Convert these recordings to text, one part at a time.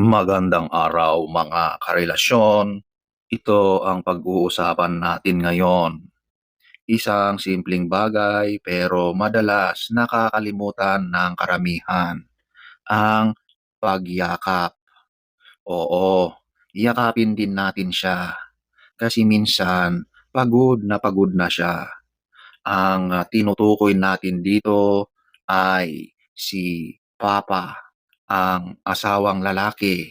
Magandang araw mga karelasyon. Ito ang pag-uusapan natin ngayon. Isang simpleng bagay pero madalas nakakalimutan ng karamihan. Ang pagyakap. Oo, yakapin din natin siya. Kasi minsan, pagod na pagod na siya. Ang tinutukoy natin dito ay si Papa, ang asawang lalaki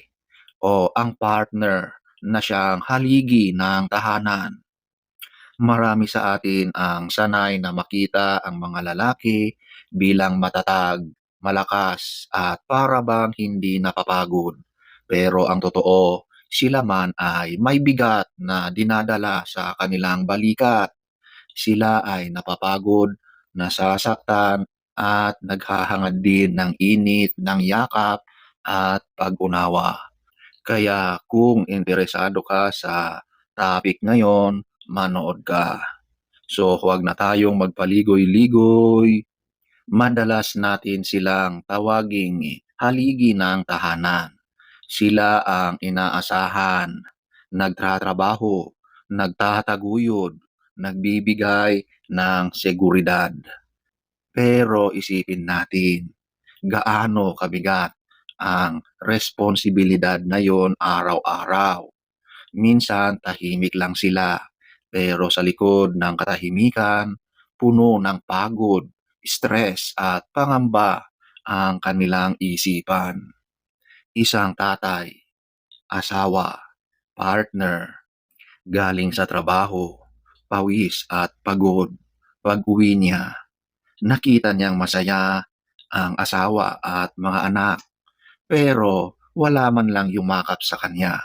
o ang partner na siyang haligi ng tahanan. Marami sa atin ang sanay na makita ang mga lalaki bilang matatag, malakas at para bang hindi napapagod. Pero ang totoo, sila man ay may bigat na dinadala sa kanilang balikat. Sila ay napapagod, nasasaktan at naghahangad din ng init ng yakap at pag-unawa. Kaya kung interesado ka sa topic ngayon, manood ka. So huwag na tayong magpaligoy-ligoy. Madalas natin silang tawaging haligi ng tahanan. Sila ang inaasahan, nagtatrabaho, nagtataguyod, nagbibigay ng seguridad. Pero isipin natin, gaano kabigat ang responsibilidad na yon araw-araw. Minsan tahimik lang sila, pero sa likod ng katahimikan, puno ng pagod, stress at pangamba ang kanilang isipan. Isang tatay, asawa, partner, galing sa trabaho, pawis at pagod. Pag uwi niya, nakita niyang masaya ang asawa at mga anak, pero wala man lang yumakap sa kanya.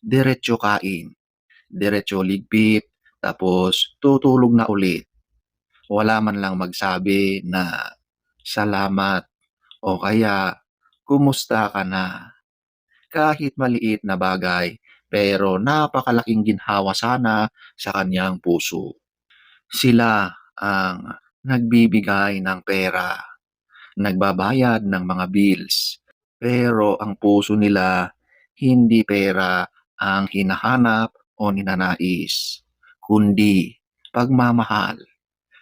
Diretso kain, diretso ligpit, tapos tutulog na ulit. Wala man lang magsabi na salamat o kaya kumusta ka na. Kahit maliit na bagay, pero napakalaking ginhawa sana sa kanyang puso. Sila ang nagbibigay ng pera, nagbabayad ng mga bills, pero ang puso nila hindi pera ang hinahanap o ninanais, kundi pagmamahal,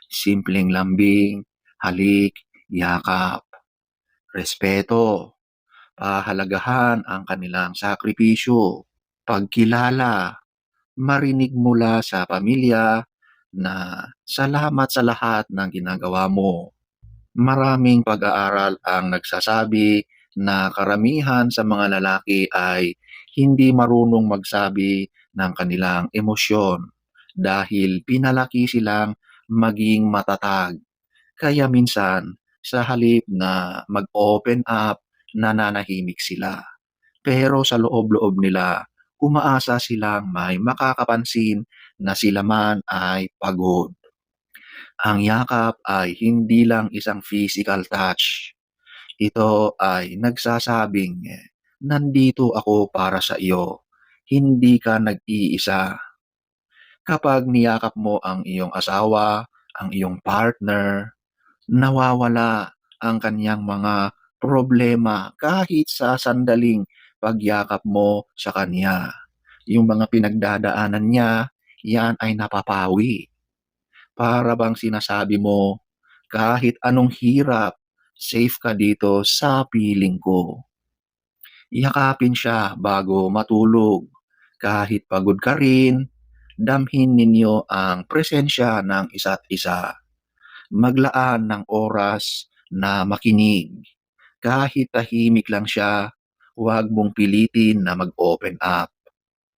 simpleng lambing, halik, yakap, respeto, pahalagahan ang kanilang sakripisyo, pagkilala, marinig mula sa pamilya na salamat sa lahat ng ginagawa mo. Maraming pag-aaral ang nagsasabi na karamihan sa mga lalaki ay hindi marunong magsabi ng kanilang emosyon dahil pinalaki silang maging matatag. Kaya minsan, sa halip na mag-open up, nananahimik sila. Pero sa loob-loob nila, umaasa silang may makakapansin na sila man ay pagod. Ang yakap ay hindi lang isang physical touch. Ito ay nagsasabing, nandito ako para sa iyo. Hindi ka nag-iisa. Kapag niyakap mo ang iyong asawa, ang iyong partner, nawawala ang kanyang mga problema kahit sa sandaling pagyakap mo sa kanya. Yung mga pinagdadaanan niya, yan ay napapawi. Para bang sinasabi mo, kahit anong hirap, safe ka dito sa piling ko. Yakapin siya bago matulog. Kahit pagod ka rin, damhin ninyo ang presensya ng isa't isa. Maglaan ng oras na makinig. Kahit tahimik lang siya, huwag mong pilitin na mag-open up.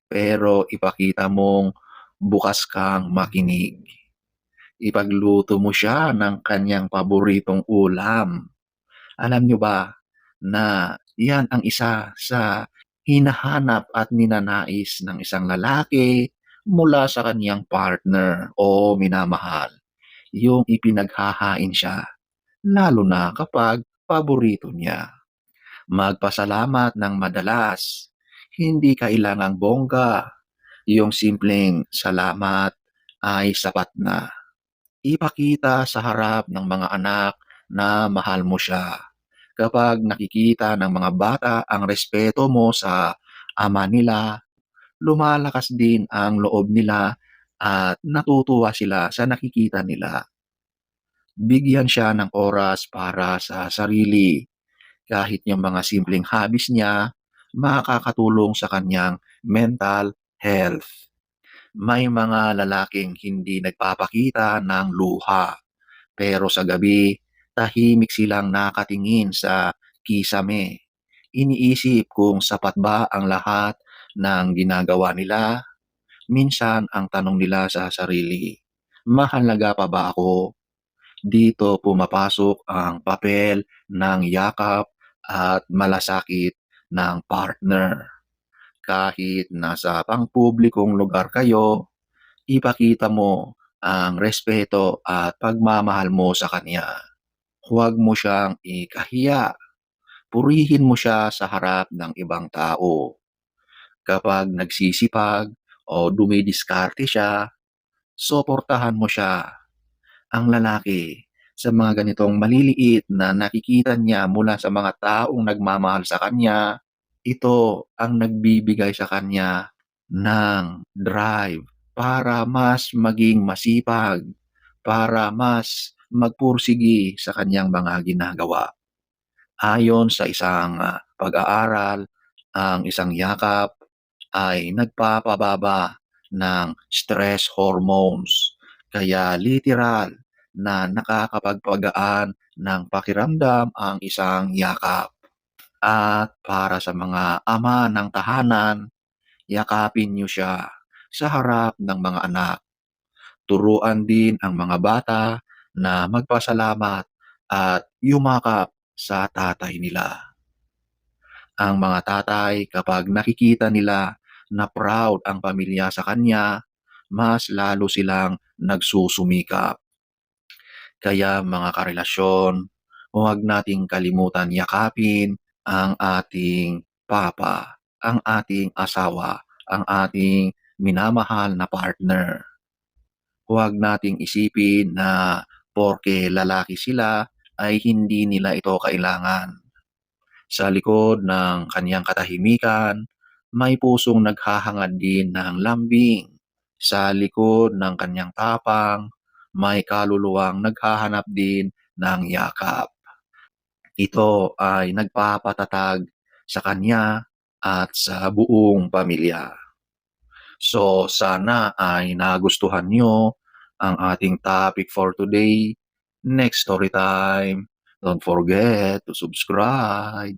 Pero ipakita mong bukas kang makinig. Ipagluto mo siya ng kanyang paboritong ulam. Alam nyo ba na yan ang isa sa hinahanap at ninanais ng isang lalaki mula sa kanyang partner o minamahal. Yung ipinaghahain siya, lalo na kapag paborito niya. Magpasalamat ng madalas, hindi kailangang bongga. Yung simpleng salamat ay sapat na. Ipakita sa harap ng mga anak na mahal mo siya. Kapag nakikita ng mga bata ang respeto mo sa ama nila, lumalakas din ang loob nila at natutuwa sila sa nakikita nila. Bigyan siya ng oras para sa sarili. Kahit yung mga simpleng hobbies niya, makakatulong sa kanyang mental health. May mga lalaking hindi nagpapakita ng luha, pero sa gabi, tahimik silang nakatingin sa kisame. Iniisip kung sapat ba ang lahat ng ginagawa nila. Minsan ang tanong nila sa sarili, mahalaga pa ba ako? Dito pumapasok ang papel ng yakap at malasakit ng partner. Kahit nasa pangpublikong lugar kayo, ipakita mo ang respeto at pagmamahal mo sa kanya. Huwag mo siyang ikahiya. Purihin mo siya sa harap ng ibang tao. Kapag nagsisipag o dumidiskarte siya, suportahan mo siya. Ang lalaki, sa mga ganitong maliliit na nakikita niya mula sa mga taong nagmamahal sa kanya, ito ang nagbibigay sa kanya ng drive para mas maging masipag, para mas magpursigi sa kanyang mga ginagawa. Ayon sa isang ah, pag-aaral, ang isang yakap ay nagpapababa ng stress hormones. Kaya literal na nakakapagpagaan ng pakiramdam ang isang yakap. At para sa mga ama ng tahanan, yakapin niyo siya sa harap ng mga anak. Turuan din ang mga bata na magpasalamat at yumakap sa tatay nila. Ang mga tatay kapag nakikita nila na proud ang pamilya sa kanya, mas lalo silang nagsusumikap. Kaya mga karelasyon, huwag nating kalimutan yakapin ang ating papa, ang ating asawa, ang ating minamahal na partner. Huwag nating isipin na porke lalaki sila ay hindi nila ito kailangan. Sa likod ng kanyang katahimikan, may pusong naghahangad din ng lambing. Sa likod ng kanyang tapang, may kaluluwang naghahanap din ng yakap. Ito ay nagpapatatag sa kanya at sa buong pamilya. So sana ay nagustuhan nyo ang ating topic for today. Next story time. Don't forget to subscribe.